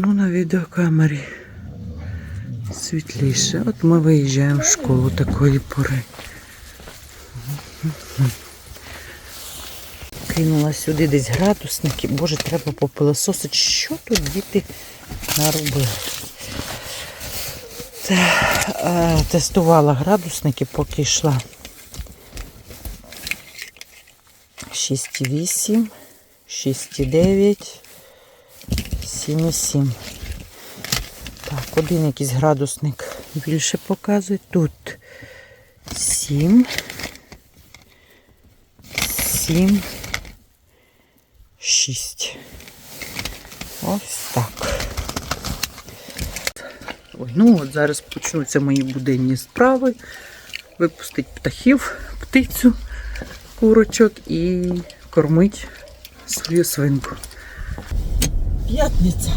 Ну, на відеокамері світліше. От ми виїжджаємо в школу такої пори. Кинула сюди десь градусники. Боже, треба попилососити. Що тут діти наробили? Е, тестувала градусники, поки йшла. 6,8, 6,9, 7,7. Так, один якийсь градусник більше показує. Тут 7, 7, 6. Ось так. Ой, ну от зараз почнуться мої буденні справи. Випустить птахів, птицю, курочок і кормить свою свинку. П'ятниця.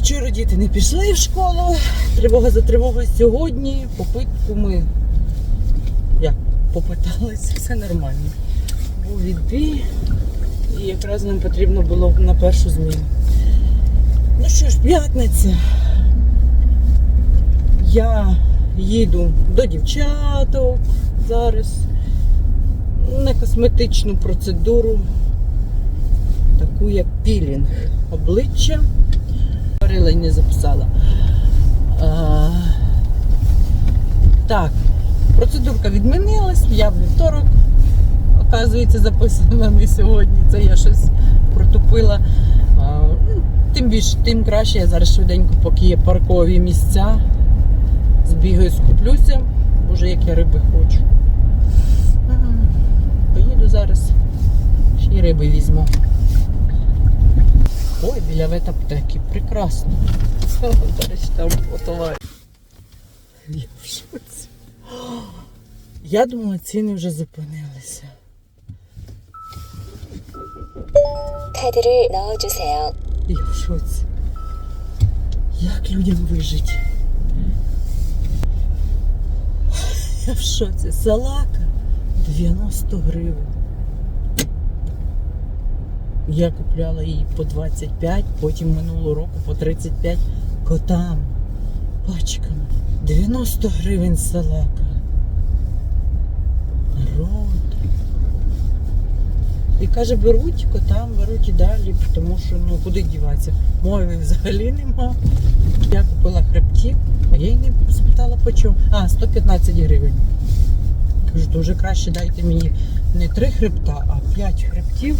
Вчора діти не пішли в школу. Тривога за тривогою сьогодні. Попитку ми як попиталися, все нормально. Був відбій, і якраз нам потрібно було на першу зміну. Ну що ж, п'ятниця. Я їду до дівчаток зараз на косметичну процедуру, таку як пілінг обличчя. Говорила і не записала. А, так, процедурка відмінилась, я в вівторок, оказується, записана не сьогодні. Це я щось протупила. А, ну, тим більше, тим краще. Я зараз швиденько, поки є паркові місця. Збігаю, скуплюся. Боже, як я риби хочу. Поїду зараз. Ще й риби візьму. Ой, біля ветаптеки. Прекрасно. Зараз там фотоваю. Я в шоці. Я думала, ціни вже зупинилися. 카드를 넣어주세요. Я в шоці. Як людям вижити? Я в шоці. Салака 90 гривень. Я купляла її по 25, потім минулого року по 35 котам. Пачками. 90 гривень салака. Народ. І каже, беруть котам, беруть і далі, тому що ну куди діватися? Мови взагалі нема. Я купила хребтів, а я й не спитала по чому. А, 115 гривень. Кажу, дуже краще дайте мені не три хребта, а 5 хребтів.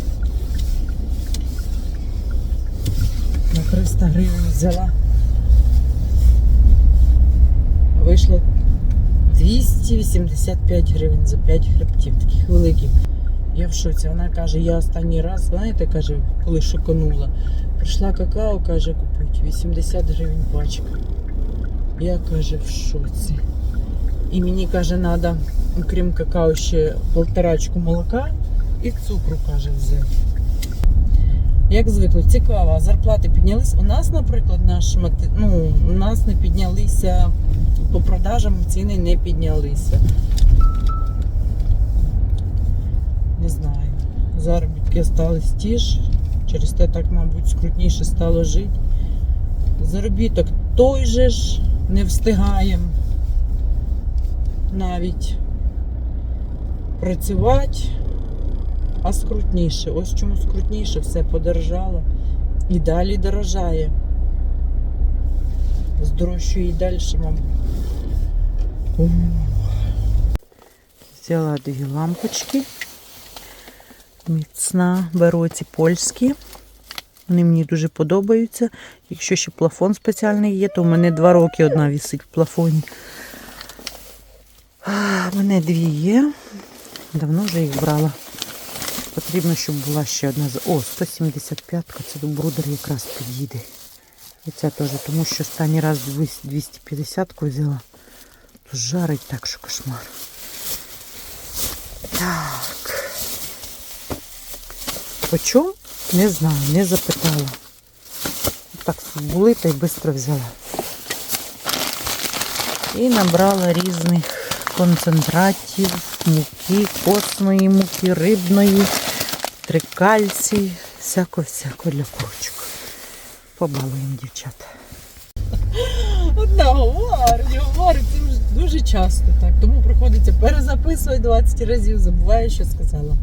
На 300 гривень взяла. Вийшло 285 гривень за 5 хребтів, таких великих. Я в шоці. Вона каже, я останній раз, знаєте, каже, коли шоконула. Прийшла какао, каже, купить 80 гривень пачка. Я каже, в шоці. І мені каже, треба, крім какао, ще полторачку молока і цукру, каже, взяти. Як звикли, цікаво, зарплати піднялись. У нас, наприклад, наш ну, у нас не піднялися по продажам, ціни не піднялися. Не знаю. Заробітки стались ті ж. Через те так, мабуть, скрутніше стало жити. Заробіток той же ж не встигаємо навіть працювати, а скрутніше. Ось чому скрутніше все подорожало. І далі дорожає. Здорожчує і далі. Ух. Взяла дві лампочки. Міцна, беру ці польські. Вони мені дуже подобаються. Якщо ще плафон спеціальний є, то в мене два роки одна вісить в плафоні. В мене дві є. Давно вже їх брала. Потрібно, щоб була ще одна. з- О, 175-ка, це до брудер якраз підійде. І це теж, тому що останній раз 250-ку взяла. То жарить так, що кошмар. Так. По чому? Не знаю, не запитала. Так були та й швидко взяла. І набрала різних концентратів, муки, косної муки, рибної, трикальцій, всяко-всяко для курочок. Побалуємо дівчат. Одна говорить, говорить, дуже часто так. Тому приходиться перезаписувати 20 разів, забуваю, що сказала.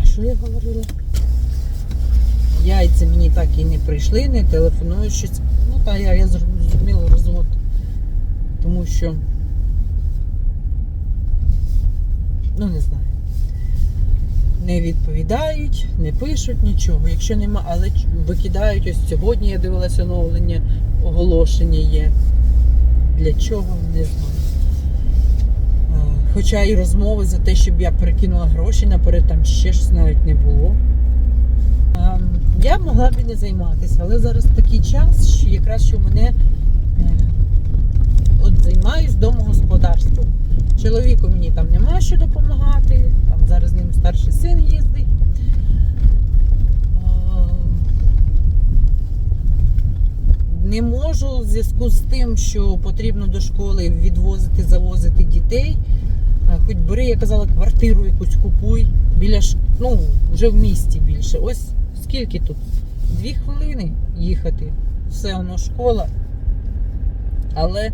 А що я говорила? Яйця мені так і не прийшли, не телефонують щось. Ну так, я, я зрозуміла розвод. Тому що. Ну, не знаю. Не відповідають, не пишуть нічого. Якщо нема, але викидають ось сьогодні я дивилася оновлення, оголошення є. Для чого, не знаю. Хоча і розмови за те, щоб я перекинула гроші наперед, там ще щось навіть не було. Я могла б і не займатися, але зараз такий час, що якраз що мене е, от займаюсь домогосподарством. Чоловіку мені там нема що допомагати, там зараз з ним старший син їздить. Е, Не можу в зв'язку з тим, що потрібно до школи відвозити, завозити дітей. Е, Хоч бери, я казала, квартиру якусь купуй біля ну, вже в місті більше. Ось скільки тут? Дві хвилини їхати. Все воно школа. Але е,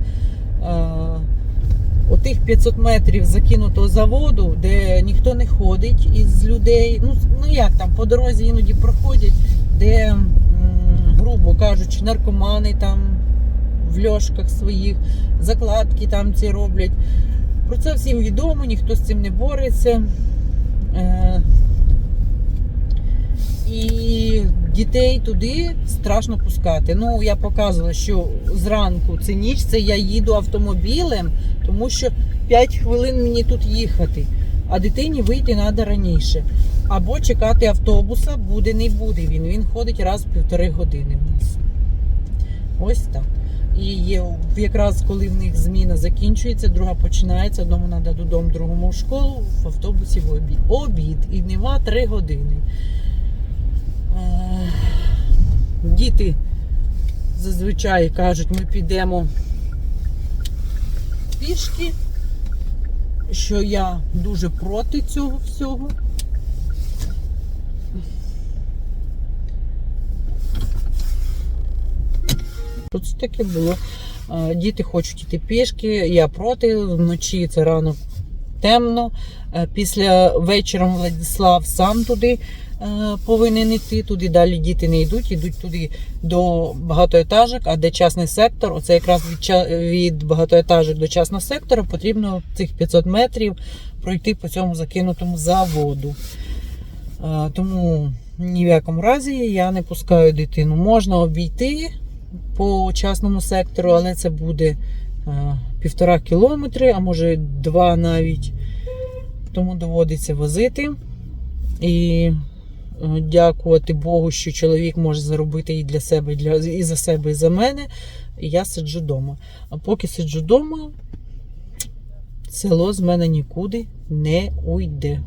отих 500 метрів закинутого заводу, де ніхто не ходить із людей. Ну, ну як там, по дорозі іноді проходять, де, грубо кажучи, наркомани там в льошках своїх, закладки там ці роблять. Про це всім відомо, ніхто з цим не бореться. Е, і дітей туди страшно пускати. Ну, я показувала, що зранку це ніч, це я їду автомобілем, тому що 5 хвилин мені тут їхати, а дитині вийти треба раніше. Або чекати автобуса, буде, не буде він. Він ходить раз в півтори години в нас. Ось так. І є, якраз коли в них зміна закінчується, друга починається, одному треба додому, другому в школу, в автобусі в обід. Обід. І нема три години. Діти зазвичай кажуть, ми підемо пішки, що я дуже проти цього всього. Що це таке було? Діти хочуть йти пішки, я проти, вночі це рано темно. Е, Після вечором Владислав сам туди повинен йти. Туди далі діти не йдуть, йдуть туди до багатоетажок, а де частний сектор, оце якраз від, від багатоетажок до частного сектора потрібно цих 500 метрів пройти по цьому закинутому заводу. Е, Тому ні в якому разі я не пускаю дитину. Можна обійти по частному сектору, але це буде е, півтора кілометри, а може два навіть. Тому доводиться возити. І е, дякувати Богу, що чоловік може заробити і для себе, і, для, і за себе, і за мене. І я сиджу вдома. А поки сиджу вдома, село з мене нікуди не уйде.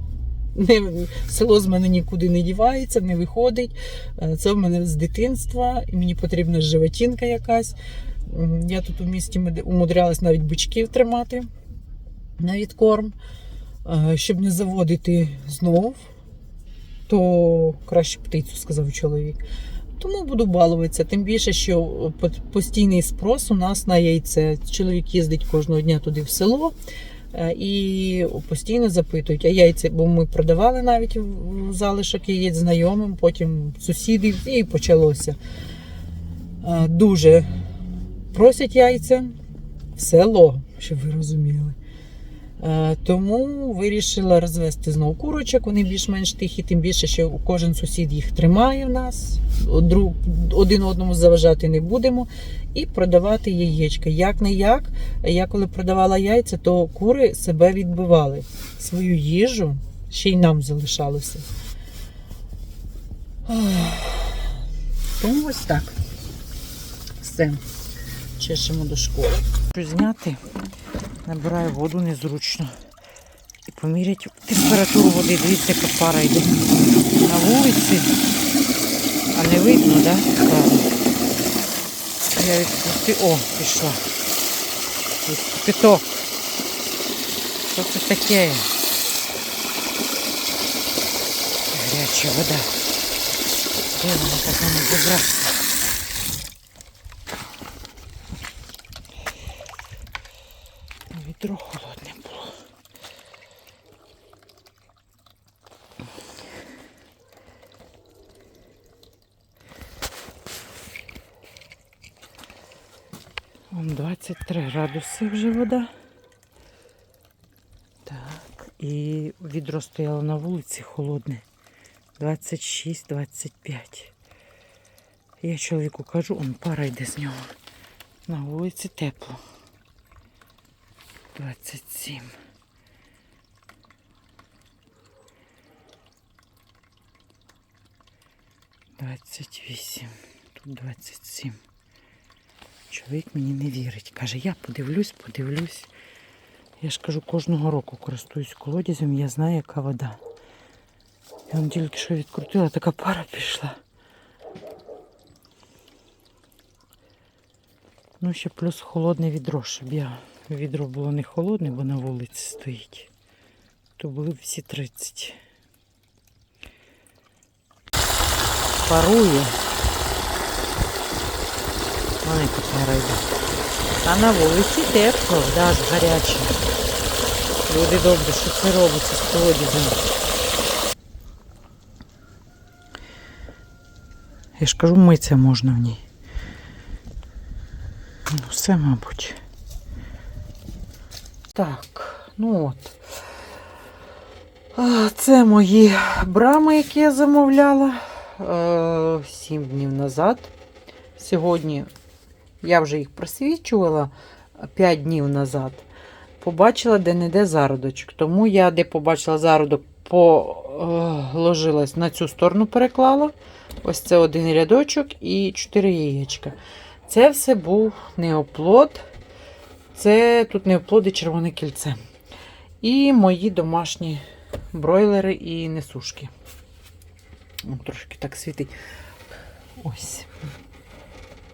Не, село з мене нікуди не дівається, не виходить. Е, Це в мене з дитинства, і мені потрібна животінка якась. Я тут у місті умудрялась навіть бичків тримати на відкорм. Е, Щоб не заводити знов, то краще птицю, сказав чоловік. Тому буду балуватися. Тим більше, що постійний спрос у нас на яйце. Чоловік їздить кожного дня туди в село. Е, І постійно запитують, а яйця, бо ми продавали навіть залишок яєць знайомим, потім сусідів, і почалося. Е, Дуже просять яйця в село, щоб ви розуміли. Е, Тому вирішила розвести знову курочок, вони більш-менш тихі, тим більше, що кожен сусід їх тримає в нас, один одному заважати не будемо, і продавати яєчка. Як не як, я коли продавала яйця, то кури себе відбивали. Свою їжу ще й нам залишалося. Тому ось так. Все. Чешемо до школи. Що зняти? Набираю воду незручно. І поміряти температуру води. Дивіться, яка пара йде на вулиці. А не видно, так? Да? Я відпустив. О, пішла. Кипяток. Що це таке? Гаряча вода. Де вона така не забрався? Вітро холодне було. Вон 23 градуси вже вода. Так, і відро стояло на вулиці холодне. 26-25. Я чоловіку кажу, он пара йде з нього. На вулиці тепло. 27. Двадцять вісім. Тут двадцять сім. Чоловік мені не вірить. Каже, я подивлюсь, подивлюсь. Я ж кажу, кожного року користуюсь колодязем, я знаю, яка вода. Я вам тільки що відкрутила, така пара пішла. Ну, ще плюс холодне відро, щоб я відро було не холодне, бо на вулиці стоїть. То були б всі 30. Парує. Тепер йде. А на вулиці тепло, да, гаряче. Люди добре, що це робиться з колодязем. Я ж кажу, митися можна в ній. Ну, все, мабуть. Так, ну от. Це мої брами, які я замовляла е, 7 днів назад. Сьогодні я вже їх просвічувала 5 днів назад. Побачила де-не-де зародочок. Тому я де побачила зародок, положилась на цю сторону переклала. Ось це один рядочок і 4 яєчка. Це все був неоплод. Це тут неоплод і червоне кільце. І мої домашні бройлери і несушки. О, трошки так світить. Ось.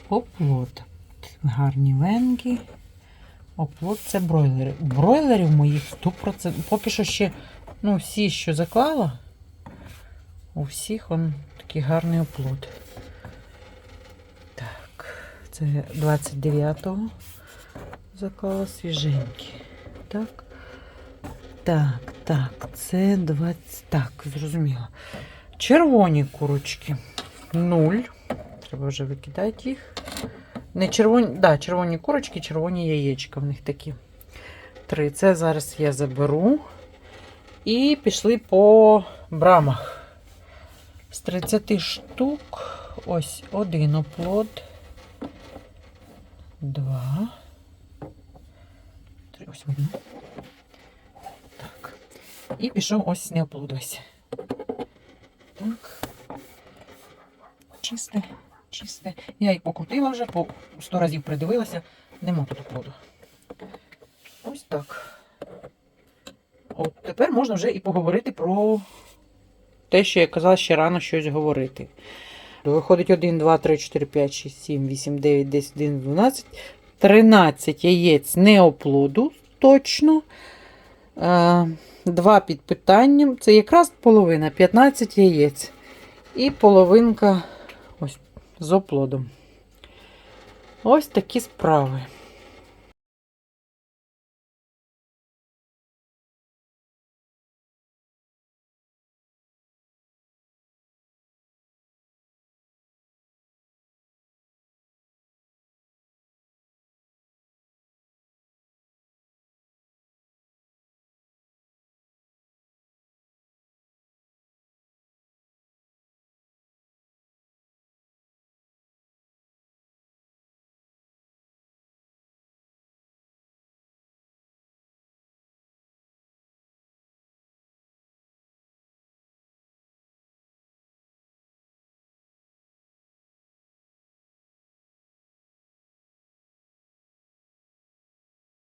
Оплод. Гарні венки. Оплод це бройлери. Бройлерів моїх 100%. Поки що ще ну, всі, що заклала, у всіх он такий гарний оплод. Так, це 29-го заклала свіженькі. Так. Так, так, це 20. Так, зрозуміло. Червоні курочки. Нуль. Треба вже викидати їх. Не червоні, да, червоні курочки, червоні яєчка в них такі. Три. Це зараз я заберу. І пішли по брамах. З 30 штук. Ось один оплод. Два. Ось видно. Так. І пішов ось неоплод ось. Так. Чисте, чисте. Я їх покрутила вже, по 100 разів придивилася. Нема тут оплоду. Ось так. От тепер можна вже і поговорити про те, що я казала, ще рано щось говорити. Виходить 1, 2, 3, 4, 5, 6, 7, 8, 9, 10, 11, 12, 13 яєць неоплоду точно. Е, Два під питанням. Це якраз половина, 15 яєць. І половинка ось з оплодом. Ось такі справи.